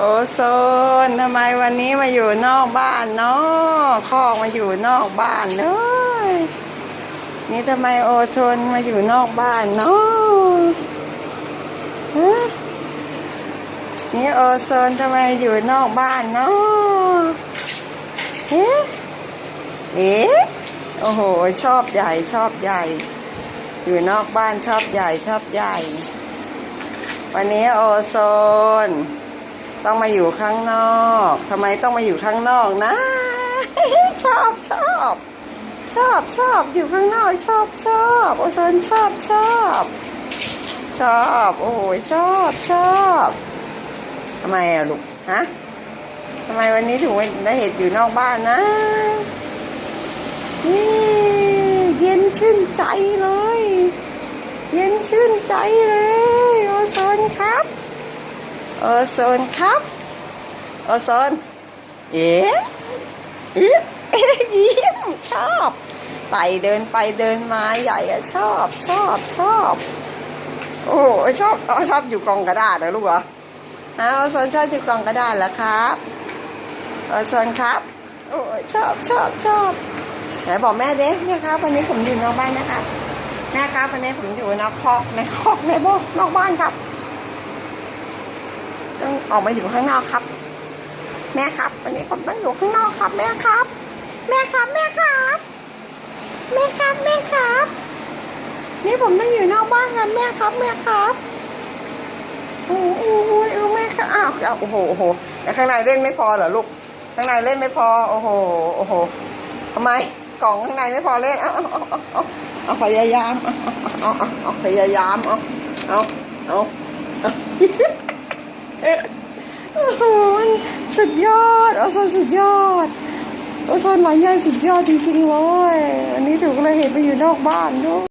โอโซนทำไมวันนี้มาอยู่นอกบ้านเนาะคอกมาอยู่นอกบ้านเนอะนี่ทำไมโอโซนมาอยู่นอกบ้านเนาะฮะนี่โอโซนทำไมอยู่นอกบ้านเนาะเอ๊ะเอ๊ะโอ้โห ชอบใหญ่ชอบใหญ่ อยู่นอกบ้านชอบใหญ่ชอบใหญ่ วันนี้โอโซน ต้องมาอยู่ข้างนอกทำไมต้องมาอยู่ข้างนอกนะ ชอบชอบชอบชอบอยู่ข้างนอกชอบชอบโอโซนชอบชอบชอบโอ้โหชอบชอบทำไมอะลูกฮะทำไมวันนี้ถึงได้เห็นอยู่นอกบ้านนะนี่เย็นชื่นใจเลย เย็นชื่นใจเลย โอโซนครับ โอโซน เอ๊ะเอ๊ะยิ้มชอบไปเดินไปเดินมาใหญ่อะชอบชอบชอบ โอ้ชอบอชอบอยู่กล่องกระดาษนะลูกเหรอฮะโอโซนชอบอยู่กล่องกระดาษเหรอครับโอโซนครับ โอ้ชอบชอบชอบไหนบอกแม่เด้แม่ครับวันนี้ผมอยู่นอกบ้านนะครับแม่ครับวันนี้ผมอยู่นอกคอกในคอกในบ้านนอกบ้านครับ ออกมาอยู่ข้างนอกครับ แม่ครับ วันนี้ผมต้องอยู่ข้างนอกครับ แม่ครับ แม่ครับ แม่ครับแม่ครับแม่ครับ นี่ผมต้องอยู่นอกบ้านครับแม่ครับแม่ครับโอ้โหโอ้แม่ครับอ้าวโอ้โหโอ้โหแต่ข้างในเล่นไม่พอเหรอลูกข้างในเล่นไม่พอ โอ้โหโอ้โหทำไมกล่องข้างในไม่พอเล่นเอาเอาเอาเอาพยายามเอาเอาเอาพยายามเอาเอาเอา โอ้โหมันสุดยอดโอโซนสุดยอดโอโซนหลายอย่างสุดยอดจริงๆเลยอันนี้ถูกเลยเห็นไปอยู่นอกบ้านด้วย